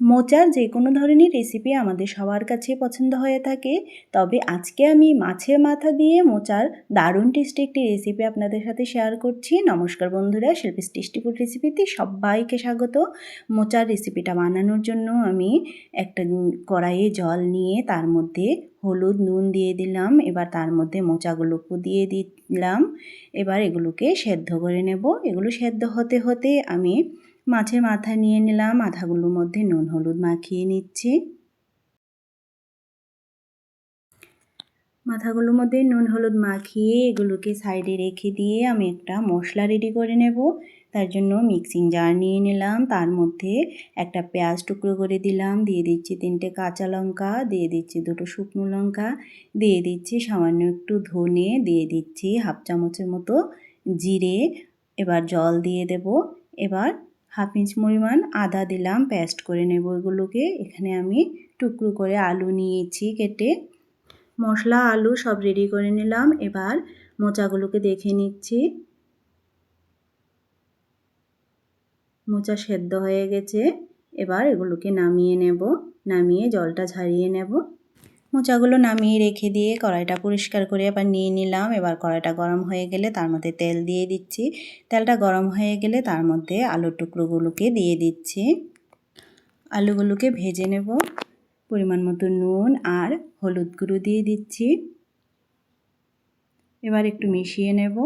মোচার যে কোনো ধরনের রেসিপি আমাদের সবার কাছে পছন্দ হয়ে থাকে। তবে আজকে আমি মাছের মাথা দিয়ে মোচার দারুণ টেস্টি একটি রেসিপি আপনাদের সাথে শেয়ার করছি। নমস্কার বন্ধুরা শিল্পীস টেস্টি ফুড রেসিপিতে সবাইকে স্বাগত। মোচার রেসিপিটা বানানোর জন্য আমি একটা কড়াইয়ে জল নিয়ে তার মধ্যে হলুদ, নুন দিয়ে দিলাম। এবার তার মধ্যে মোচাগুলোকে দিয়ে দিলাম। এবার এগুলোকে সেদ্ধ করে নেব। এগুলো সেদ্ধ হতে হতে আমি মাছের মাথা নিয়ে নিলাম মাথাগুলোর মধ্যে নুন, হলুদ মাখিয়ে নিচ্ছি। মাথাগুলোর মধ্যে নুন, হলুদ মাখিয়ে এগুলোকে সাইডে রেখে দিয়ে আমি একটা মশলা রেডি করে নেব। তার জন্য মিক্সিং জার নিয়ে নিলাম। তার মধ্যে একটা পেঁয়াজ টুকরো করে দিলাম। দিয়ে দিচ্ছি তিনটে কাঁচা লঙ্কা, দিয়ে দিচ্ছি দুটো শুকনো লঙ্কা, দিয়ে দিচ্ছি সামান্য একটু ধনে, দিয়ে দিচ্ছি হাফ চামচের মতো জিরে। এবার জল দিয়ে দেব। এবার হাফ ইঞ্চ পরিমাণ আদা দিলাম, পেস্ট করে নেব এগুলোকে। এখানে আমি টুকরো করে আলু নিয়েছি কেটে। মশলা, আলু সব রেডি করে নিলাম। এবার মোচাগুলোকে দেখে নিচ্ছি। মোচা সেদ্ধ হয়ে গেছে। এবার এগুলোকে নামিয়ে নেব। নামিয়ে জলটা ঝারিয়ে নেব। মোচাগুলো নামিয়ে রেখে দিয়ে কড়াইটা পরিষ্কার করে আবার নিয়ে নিলাম। এবার কড়াইটা গরম হয়ে গেলে তার মধ্যে তেল দিয়ে দিচ্ছি। তেলটা গরম হয়ে গেলে তার মধ্যে আলুর টুকরোগুলোকে দিয়ে দিচ্ছি। আলুগুলোকে ভেজে নেব। পরিমাণ মতো নুন আর হলুদ গুঁড়ো দিয়ে দিচ্ছি। এবার একটু মিশিয়ে নেব।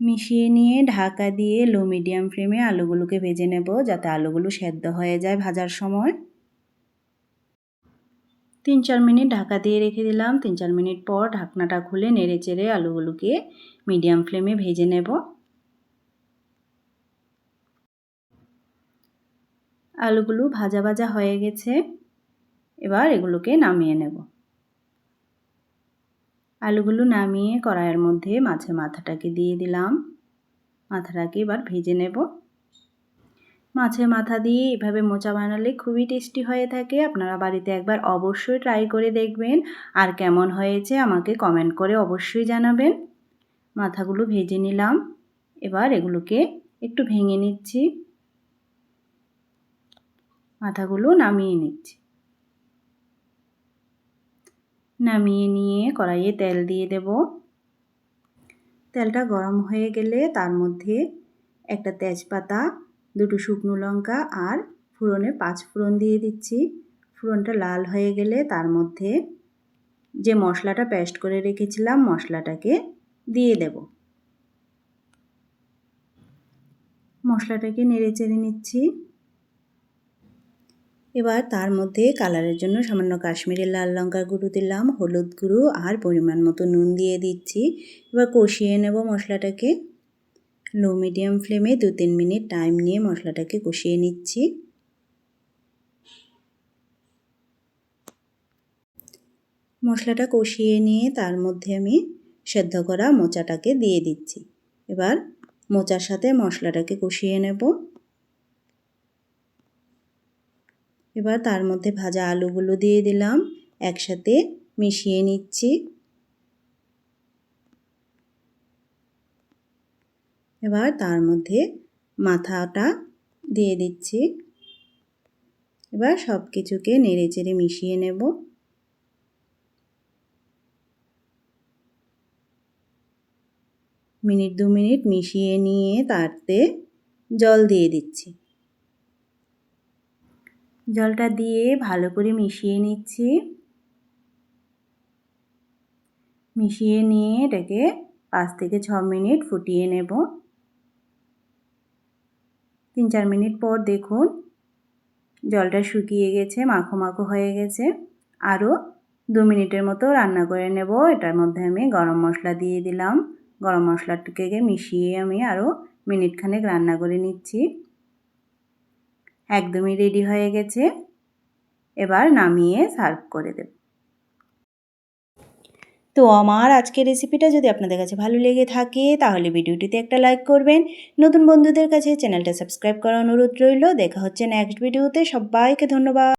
মিশিয়ে নিয়ে ঢাকা দিয়ে লো মিডিয়াম ফ্লেমে আলুগুলোকে ভেজে নেব যাতে আলুগুলো সেদ্ধ হয়ে যায় ভাজার সময়। তিন চার মিনিট ঢাকা দিয়ে রেখে দিলাম। তিন চার মিনিট পর ঢাকনাটা খুলে নেড়ে চেড়ে আলুগুলোকে মিডিয়াম ফ্লেমে ভেজে নেব। আলুগুলো ভাজা ভাজা হয়ে গেছে। এবার এগুলোকে নামিয়ে নেব। আলুগুলো নামিয়ে কড়াইয়ের মধ্যে মাছের মাথাটাকে দিয়ে দিলাম। মাথাটাকে এবার ভেজে নেব। মাছের মাথা দিয়ে এভাবে মোচা বানালে খুবই টেস্টি হয়ে থাকে। আপনারা বাড়িতে একবার অবশ্যই ট্রাই করে দেখবেন। আর কেমন হয়েছে আমাকে কমেন্ট করে অবশ্যই জানাবেন। মাথাগুলো ভেজে নিলাম। এবার এগুলোকে একটু ভেঙে নিচ্ছি। মাথাগুলো নামিয়ে নিচ্ছি। নামিয়ে নিয়ে কড়াইয়ে তেল দিয়ে দেব। তেলটা গরম হয়ে গেলে তার মধ্যে একটা তেজপাতা দুটো শুকনো লঙ্কা আর ফুরনে পাঁচ ফোড়ন দিয়ে দিচ্ছি। ফোড়নটা লাল হয়ে গেলে তার মধ্যে যে মশলাটা পেস্ট করে রেখেছিলাম, মশলাটাকে দিয়ে দেব। মশলাটাকে নেড়ে চেড়ে নিচ্ছি। এবার তার মধ্যে কালারের জন্য সামান্য কাশ্মীরি লাল লঙ্কার গুঁড়ো দিলাম, হলুদ গুঁড়ো আর পরিমাণ মতো নুন দিয়ে দিচ্ছি। এবার কষিয়ে নেব মশলাটাকে। লো, মিডিয়াম ফ্লেমে দু, তিন মিনিট টাইম নিয়ে মশলাটাকে কষিয়ে নিচ্ছি। মশলাটা কষিয়ে নিয়ে তার মধ্যে আমি সেদ্ধ করা মোচাটাকে দিয়ে দিচ্ছি। এবার মোচার সাথে মশলাটাকে কষিয়ে নেব। এবার তার মধ্যে ভাজা আলুগুলো দিয়ে দিলাম, একসাথে মিশিয়ে নিচ্ছি। এবার তার মধ্যে মাথাটা দিয়ে দিচ্ছি। এবার সব কিছুকে নেড়ে চেড়ে মিশিয়ে নেব। মিনিট দু মিনিট মিশিয়ে নিয়ে তাতে জল দিয়ে দিচ্ছি। জলটা দিয়ে ভালো করে মিশিয়ে নিচ্ছি। মিশিয়ে নিয়ে এটাকে পাঁচ থেকে ছ মিনিট ফুটিয়ে নেব। তিন চার মিনিট পর দেখুন, জলটা শুকিয়ে গেছে, মাখো মাখো হয়ে গেছে। আরও দু মিনিটের মতো রান্না করে নেব। এটার মধ্যে আমি গরম মশলা দিয়ে দিলাম। গরম মশলাটাকে মিশিয়ে আমি আরও মিনিটখানেক রান্না করে নিচ্ছি। একদমই রেডি হয়ে গেছে। এবার নামিয়ে সার্ভ করে দেব। তো আমার আজকের রেসিপিটা যদি আপনাদের কাছে ভালো লেগে থাকে, তাহলে ভিডিওটিতে একটা লাইক করবেন। নতুন বন্ধুদের কাছে চ্যানেলটা সাবস্ক্রাইব করার অনুরোধ রইল। দেখা হচ্ছে নেক্সট ভিডিওতে সবাইকে ধন্যবাদ।